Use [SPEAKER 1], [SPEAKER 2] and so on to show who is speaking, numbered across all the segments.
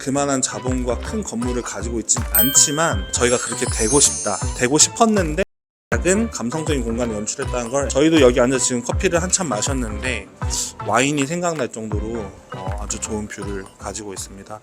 [SPEAKER 1] 그만한 자본과 큰 건물을 가지고 있진 않지만 저희가 그렇게 되고 싶다 되고 싶었는데 작은 감성적인 공간을 연출했다는 걸 저희도 여기 앉아 지금 커피를 한참 마셨는데 와인이 생각날 정도로 어, 아주 좋은 뷰를 가지고 있습니다.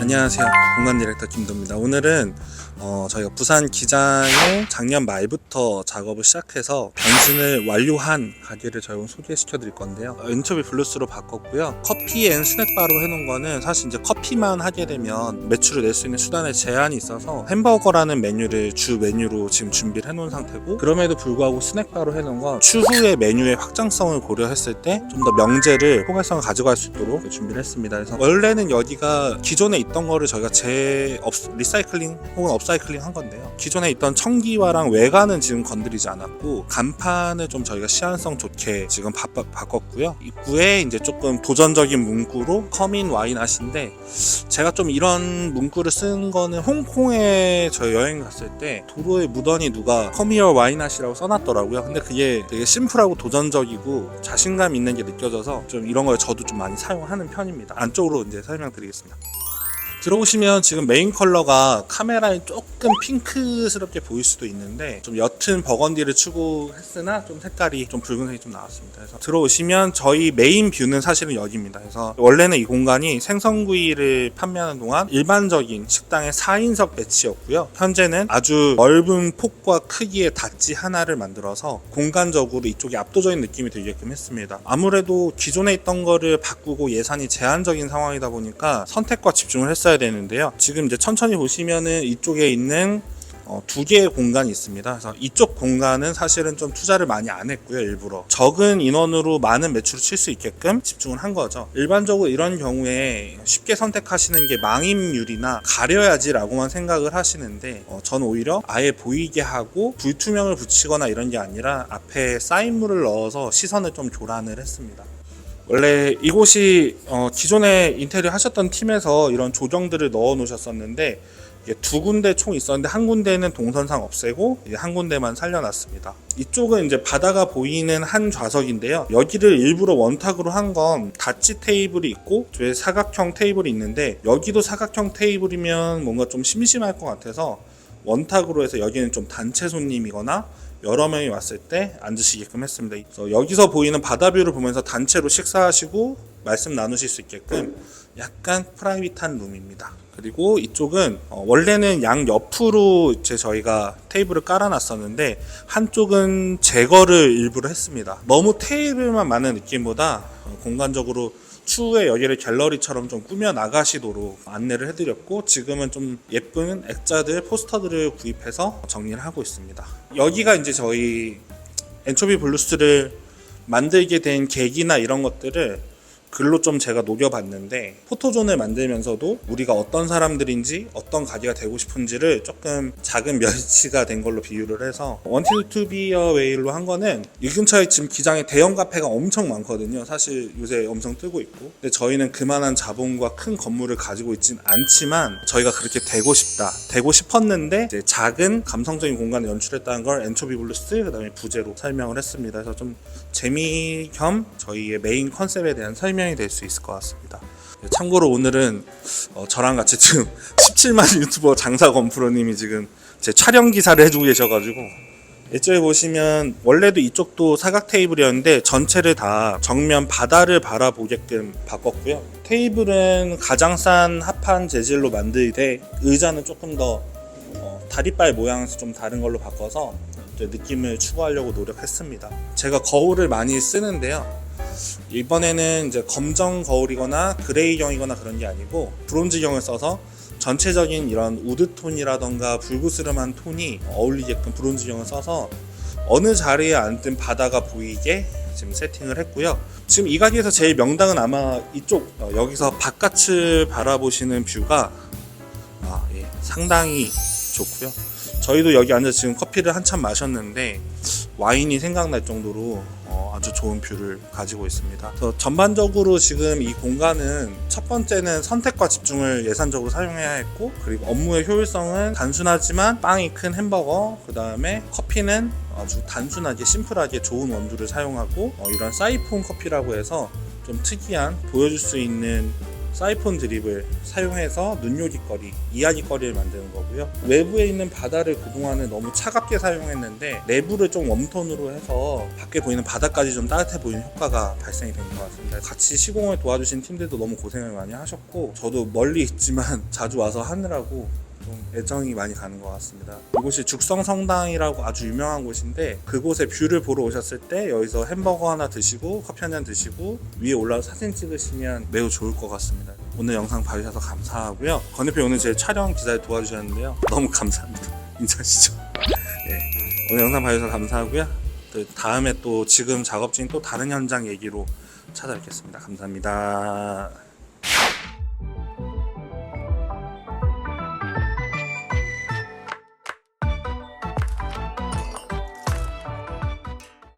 [SPEAKER 1] 안녕하세요. 공간 디렉터 김도입니다. 오늘은 어, 저희가 부산 기장에 작년 말부터 작업을 시작해서 변신을 완료한 가게를 저희가 소개시켜 드릴 건데요. 어, 엔초비 블루스로 바꿨고요. 커피 앤 스낵바로 해놓은 거는 사실 이제 커피만 하게 되면 매출을 낼 수 있는 수단에 제한이 있어서 햄버거라는 메뉴를 주 메뉴로 지금 준비를 해놓은 상태고 그럼에도 불구하고 스낵바로 해놓은 건 추후의 메뉴의 확장성을 고려했을 때 좀 더 명제를 포괄성을 가져갈 수 있도록 준비를 했습니다. 그래서 원래는 여기가 기존에 있던 거를 저희가 재 업, 리사이클링 혹은 업 사이클링 한 건데요. 기존에 있던 청기와랑 외관은 지금 건드리지 않았고 간판을 좀 저희가 시안성 좋게 지금 바, 바, 바꿨고요. 입구에 이제 조금 도전적인 문구로 커민 와인 하신데 제가 좀 이런 문구를 쓴 거는 홍콩에 저 여행 갔을 때 도로에 무던히 누가 커미어 와인하시라고 써놨더라고요. 근데 그게 되게 심플하고 도전적이고 자신감 있는 게 느껴져서 좀 이런 걸 저도 좀 많이 사용하는 편입니다. 안쪽으로 이제 설명드리겠습니다. 들어오시면 지금 메인 컬러가 카메라에 조금 핑크스럽게 보일 수도 있는데 좀 옅은 버건디를 추구했으나 좀 색깔이 좀 붉은색이 좀 나왔습니다. 그래서 들어오시면 저희 메인 뷰는 사실은 여기입니다. 그래서 원래는 이 공간이 생선구이를 판매하는 동안 일반적인 식당의 4인석 배치였고요. 현재는 아주 넓은 폭과 크기의 닷지 하나를 만들어서 공간적으로 이쪽이 압도적인 느낌이 들게끔 했습니다. 아무래도 기존에 있던 거를 바꾸고 예산이 제한적인 상황이다 보니까 선택과 집중을 했어 야 되는데요. 지금 이제 천천히 보시면은 이쪽에 있는 어, 두 개의 공간이 있습니다. 그래서 이쪽 공간은 사실은 좀 투자를 많이 안 했고요, 일부러. 적은 인원으로 많은 매출을 칠 수 있게끔 집중을 한 거죠. 일반적으로 이런 경우에 쉽게 선택하시는 게 망임률이나 가려야지라고만 생각을 하시는데, 어, 저는 오히려 아예 보이게 하고 불투명을 붙이거나 이런 게 아니라 앞에 사인물을 넣어서 시선을 좀 교란을 했습니다. 원래 이곳이 어, 기존에 인테리어 하셨던 팀에서 이런 조정들을 넣어 놓으셨었는데 두 군데 총 있었는데 한 군데는 동선상 없애고 한 군데만 살려놨습니다. 이쪽은 이제 바다가 보이는 한 좌석인데요. 여기를 일부러 원탁으로 한건 다치 테이블이 있고 뒤에 사각형 테이블이 있는데 여기도 사각형 테이블이면 뭔가 좀 심심할 것 같아서 원탁으로 해서 여기는 좀 단체 손님이거나 여러 명이 왔을 때 앉으시게끔 했습니다. 그래서 여기서 보이는 바다뷰를 보면서 단체로 식사하시고 말씀 나누실 수 있게끔 약간 프라이빗한 룸입니다. 그리고 이쪽은 어, 원래는 양 옆으로 이제 저희가 테이블을 깔아놨었는데 한쪽은 제거를 일부러 했습니다. 너무 테이블만 많은 느낌보다 어, 공간적으로 추후에 여기를 갤러리처럼 좀 꾸며 나가시도록 안내를 해드렸고 지금은 좀 예쁜 액자들 포스터들을 구입해서 정리를 하고 있습니다. 여기가 이제 저희 엔초비 블루스를 만들게 된 계기나 이런 것들을 글로 좀 제가 녹여봤는데 포토존을 만들면서도 우리가 어떤 사람들인지 어떤 가게가 되고 싶은지를 조금 작은 멸치가 된 걸로 비유를 해서 원티드 투 비어 웨일로 한 거는 이 근처에 지금 기장에 대형 카페가 엄청 많거든요. 사실 요새 엄청 뜨고 있고. 근데 저희는 그만한 자본과 큰 건물을 가지고 있진 않지만 저희가 그렇게 되고 싶다 되고 싶었는데 작은 감성적인 공간을 연출했다는 걸 엔초비 블루스 그 다음에 부제로 설명을 했습니다. 그래서 좀 재미 겸 저희의 메인 컨셉에 대한 설명 이 될 수 있을 것 같습니다. 네, 참고로 오늘은 어, 저랑 같이 지금 17만 유튜버 장사건 프로님이 지금 제 촬영 기사를 해주고 계셔가지고 이쪽에 보시면 원래도 이쪽도 사각 테이블이었는데 전체를 다 정면 바다를 바라보게끔 바꿨고요. 테이블은 가장 싼 합판 재질로 만들되 의자는 조금 더 어, 다리발 모양에서 좀 다른 걸로 바꿔서 느낌을 추구하려고 노력했습니다. 제가 거울을 많이 쓰는데요. 이번에는 이제 검정 거울이거나 그레이경이거나 그런 게 아니고 브론즈경을 써서 전체적인 이런 우드톤이라던가 불그스름한 톤이 어울리게끔 브론즈경을 써서 어느 자리에 앉든 바다가 보이게 지금 세팅을 했고요. 지금 이 가게에서 제일 명당은 아마 이쪽 어, 여기서 바깥을 바라보시는 뷰가 아, 예, 상당히 좋고요. 저희도 여기 앉아 지금 커피를 한참 마셨는데 와인이 생각날 정도로 어, 아주 좋은 뷰를 가지고 있습니다. 전반적으로 지금 이 공간은 첫 번째는 선택과 집중을 예산적으로 사용해야 했고 그리고 업무의 효율성은 단순하지만 빵이 큰 햄버거 그 다음에 커피는 아주 단순하게 심플하게 좋은 원두를 사용하고 어, 이런 사이폰 커피라고 해서 좀 특이한 보여줄 수 있는 사이폰 드립을 사용해서 눈요깃거리, 이야기거리를 만드는 거고요. 외부에 있는 바다를 그동안은 너무 차갑게 사용했는데 내부를 좀 웜톤으로 해서 밖에 보이는 바다까지 좀 따뜻해 보이는 효과가 발생이 된것 같습니다. 같이 시공을 도와주신 팀들도 너무 고생을 많이 하셨고 저도 멀리 있지만 자주 와서 하느라고 좀 애정이 많이 가는 것 같습니다. 이곳이 죽성성당이라고 아주 유명한 곳인데 그곳의 뷰를 보러 오셨을 때 여기서 햄버거 하나 드시고 커피 한 잔 드시고 위에 올라서 사진 찍으시면 매우 좋을 것 같습니다. 오늘 영상 봐주셔서 감사하고요. 권 대표 오늘 제 촬영 기사를 도와주셨는데요. 너무 감사합니다. 인사하시죠. 네. 오늘 영상 봐주셔서 감사하고요. 또 다음에 또 지금 작업 중인 또 다른 현장 얘기로 찾아뵙겠습니다. 감사합니다.